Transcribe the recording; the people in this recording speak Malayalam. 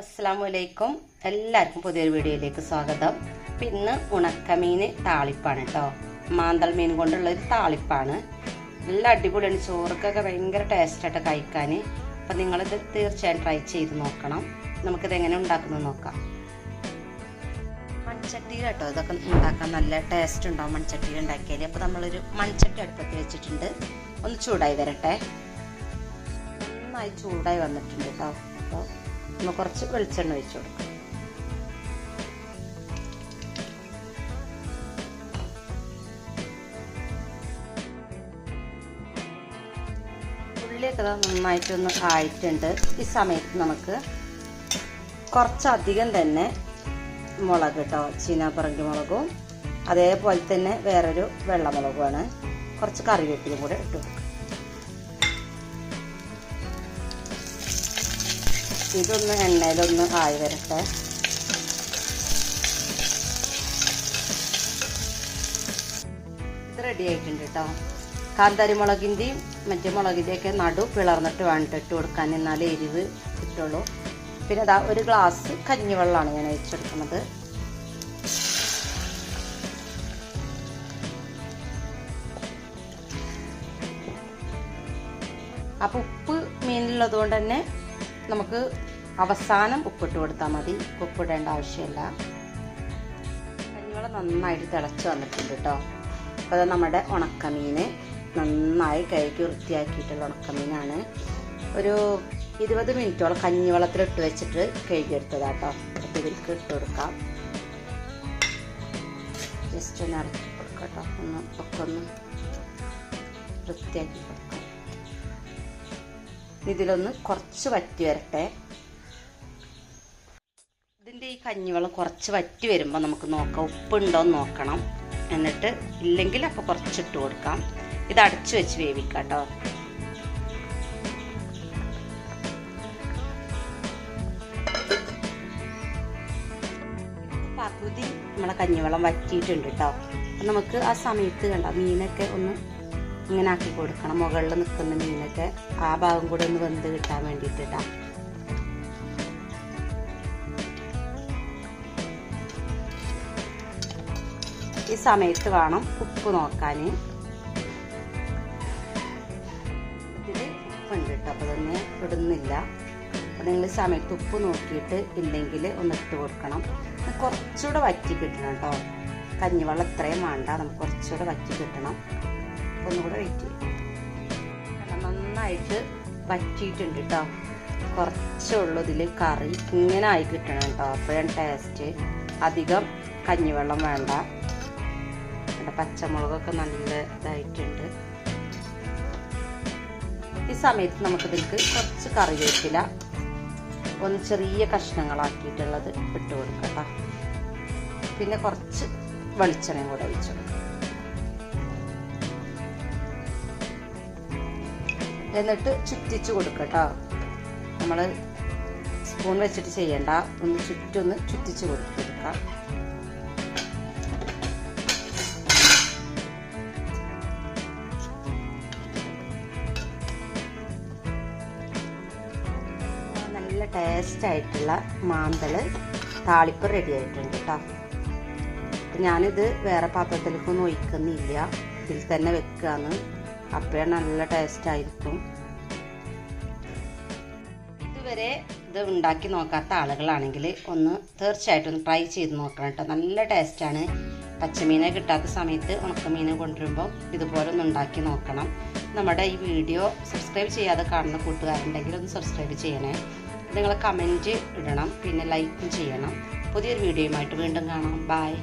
അസ്സാമു അലൈക്കും എല്ലാവർക്കും പുതിയൊരു വീഡിയോയിലേക്ക് സ്വാഗതം. അപ്പം ഇന്ന് ഉണക്കമീൻ താളിപ്പാണ് കേട്ടോ മാന്തൽ മീൻ കൊണ്ടുള്ള ഒരു താളിപ്പാണ്. നല്ല അടിപൊളിയാണ്. ചോറുക്കൊക്കെ ഭയങ്കര ടേസ്റ്റായിട്ട് കഴിക്കാൻ അപ്പം നിങ്ങളിത് തീർച്ചയായും ട്രൈ ചെയ്ത് നോക്കണം. നമുക്കിത് എങ്ങനെ ഉണ്ടാക്കുന്നത് നോക്കാം. മൺചട്ടി കേട്ടോ ഇതൊക്കെ ഉണ്ടാക്കാൻ നല്ല ടേസ്റ്റ് ഉണ്ടാവും മൺചട്ടിയിൽ ഉണ്ടാക്കിയാൽ അപ്പോൾ നമ്മളൊരു മൺചട്ടി അടുപ്പത്തിൽ വെച്ചിട്ടുണ്ട്. ഒന്ന് ചൂടായി വരട്ടെ. നന്നായി ചൂടായി വന്നിട്ടുണ്ട് കേട്ടോ അപ്പോൾ നമ്മൾ കുറച്ച് വെളിച്ചെണ്ണ ഒഴിച്ചു കൊടുക്കാം. ഉള്ളിയൊക്കെ ഒന്ന് നന്നായിട്ടൊന്ന് ആയിട്ടുണ്ട്. ഈ സമയത്ത് നമുക്ക് കുറച്ചധികം തന്നെ മുളക് കേട്ടോ ചീനാപ്പറങ്കി മുളകും അതേപോലെ തന്നെ വേറൊരു വെള്ളമുളകുമാണ്. കുറച്ച് കറിവേപ്പിലും കൂടെ ഇട്ടു ഇതൊന്ന് എണ്ണയിലൊന്ന് ആയി വരട്ടെ. ഇത് റെഡി ആയിട്ടുണ്ട് കേട്ടോ കാന്താരി മുളകിന്റെയും മറ്റേ മുളകിന്റെയൊക്കെ നടു പിളർന്നിട്ട് വേണ്ട ഇട്ട് കൊടുക്കാൻ എന്നാലേ എരിവ് കിട്ടുള്ളൂ. പിന്നെ അതാ ഒരു ഗ്ലാസ് കഞ്ഞിവെള്ളമാണ് ഞാൻ ഒഴിച്ചെടുക്കുന്നത് അപ്പം ഉപ്പ് മീനിലുള്ളത് കൊണ്ട് തന്നെ നമുക്ക് അവസാനം ഉപ്പിട്ട് കൊടുത്താൽ മതി. ഉപ്പിടേണ്ട ആവശ്യമില്ല. കഞ്ഞിവെള്ളം നന്നായിട്ട് തിളച്ച് വന്നിട്ടുണ്ട് കേട്ടോ അപ്പോൾ അത് നമ്മുടെ ഉണക്കമീൻ നന്നായി കഴുകി വൃത്തിയാക്കിയിട്ടുള്ള ഉണക്കമീനാണ്. ഒരു ഇരുപത് മിനിറ്റോളം കഞ്ഞിവെള്ളത്തിലിട്ട് വെച്ചിട്ട് കഴുകിയെടുത്തതാട്ടോ അപ്പോൾ ഇതിലേക്ക് ഇട്ട് കൊടുക്കാം. ജസ്റ്റ് ഒന്ന് ഇറക്കി കൊടുക്കാം കേട്ടോ ഒന്ന് ഒക്കെ ഒന്ന് വൃത്തിയാക്കി കൊടുക്കാം. ഇതിലൊന്ന് കുറച്ച് വറ്റി വരട്ടെ. ഇതിന്റെ ഈ കഞ്ഞിവെള്ളം കുറച്ച് വറ്റി വരുമ്പോൾ നമുക്ക് നോക്കാം ഉപ്പുണ്ടോ എന്ന് നോക്കണം. എന്നിട്ട് ഇല്ലെങ്കിൽ അപ്പോൾ കുറച്ചിട്ട് കൊടുക്കാം. ഇത് അടച്ചു വെച്ച് വേവിക്കാം കേട്ടോ പകുതി നമ്മളെ കഞ്ഞിവെള്ളം വറ്റിയിട്ടുണ്ട് കേട്ടോ അപ്പം നമുക്ക് ആ സമയത്ത് കണ്ട മീനൊക്കെ ഒന്ന് ഇങ്ങനെ ആക്കി കൊടുക്കണം. മുകളിൽ നിൽക്കുന്ന മീനൊക്കെ ആ ഭാഗം കൂടെ ഒന്ന് വെന്ത് കിട്ടാൻ വേണ്ടിയിട്ടാ ഈ സമയത്ത് വേണം ഉപ്പ് നോക്കാൻ ഉപ്പുണ്ട് കേട്ടോ അപ്പോൾ തന്നെ ഇടുന്നില്ല. നിങ്ങൾ സമയത്ത് ഉപ്പ് നോക്കിയിട്ട് ഇല്ലെങ്കിൽ ഒന്ന് ഇട്ട് കൊടുക്കണം. കുറച്ചുകൂടെ വറ്റി കിട്ടണം കേട്ടോ. കഞ്ഞിവെള്ളം ഇത്രയും വേണ്ട. നമുക്ക് കുറച്ചുകൂടെ വറ്റി കിട്ടണം. ഒന്നുകൂടെ വെയിറ്റ് ചെയ്യും. നന്നായിട്ട് വറ്റിയിട്ടുണ്ട് കേട്ടോ കുറച്ചുള്ളൂ ഇതിൽ കറി. ഇങ്ങനെ ആയി കിട്ടണം കേട്ടോ അപ്പോഴാണ് ടേസ്റ്റ് അധികം കഞ്ഞിവെള്ളം വേണ്ട. ഇവിടെ പച്ചമുളകൊക്കെ നല്ല ഇതായിട്ടുണ്ട്. ഈ സമയത്ത് നമുക്കിതിലേക്ക് കുറച്ച് കറിവേപ്പില ഒന്ന് ചെറിയ കഷ്ണങ്ങളാക്കിയിട്ടുള്ളത് ഇട്ട് കൊടുക്കാം പിന്നെ കുറച്ച് വെളിച്ചെണ്ണയും കൂടെ ഒഴിച്ചു കൊടുക്കാം. എന്നിട്ട് ചുറ്റിച്ച് കൊടുക്കട്ടോ നമ്മൾ സ്പൂൺ വെച്ചിട്ട് ചെയ്യണ്ട. ഒന്ന് ചുറ്റൊന്ന് ചുറ്റിച്ച് കൊടുക്കുക നല്ല ടേസ്റ്റ് ആയിട്ടുള്ള മാന്തൾ താളിപ്പ് റെഡി ആയിട്ടുണ്ട് കേട്ടോ ഞാനിത് വേറെ പാത്രത്തിലേക്കൊന്നും ഒഴിക്കുന്നില്ല. ഇതിൽ തന്നെ വെക്കുകയാണ് അപ്പോഴേ നല്ല ടേസ്റ്റ് ആയിരിക്കും. ഇതുവരെ ഇത് ഉണ്ടാക്കി നോക്കാത്ത ആളുകളാണെങ്കിൽ ഒന്ന് തീർച്ചയായിട്ടും ഒന്ന് ട്രൈ ചെയ്ത് നോക്കണം കേട്ടോ. നല്ല ടേസ്റ്റാണ് പച്ചമീനെ കിട്ടാത്ത സമയത്ത് ഉണക്കമീനെ കൊണ്ടുവരുമ്പോൾ ഇതുപോലെ ഒന്ന് ഉണ്ടാക്കി നോക്കണം. നമ്മുടെ ഈ വീഡിയോ സബ്സ്ക്രൈബ് ചെയ്യാതെ കാണുന്ന കൂട്ടുകാരുണ്ടെങ്കിൽ ഒന്ന് സബ്സ്ക്രൈബ് ചെയ്യണേ. നിങ്ങൾ കമന്റ് ഇടണം പിന്നെ ലൈക്കും ചെയ്യണം. പുതിയൊരു വീഡിയോയുമായിട്ട് വീണ്ടും കാണാം. ബായ്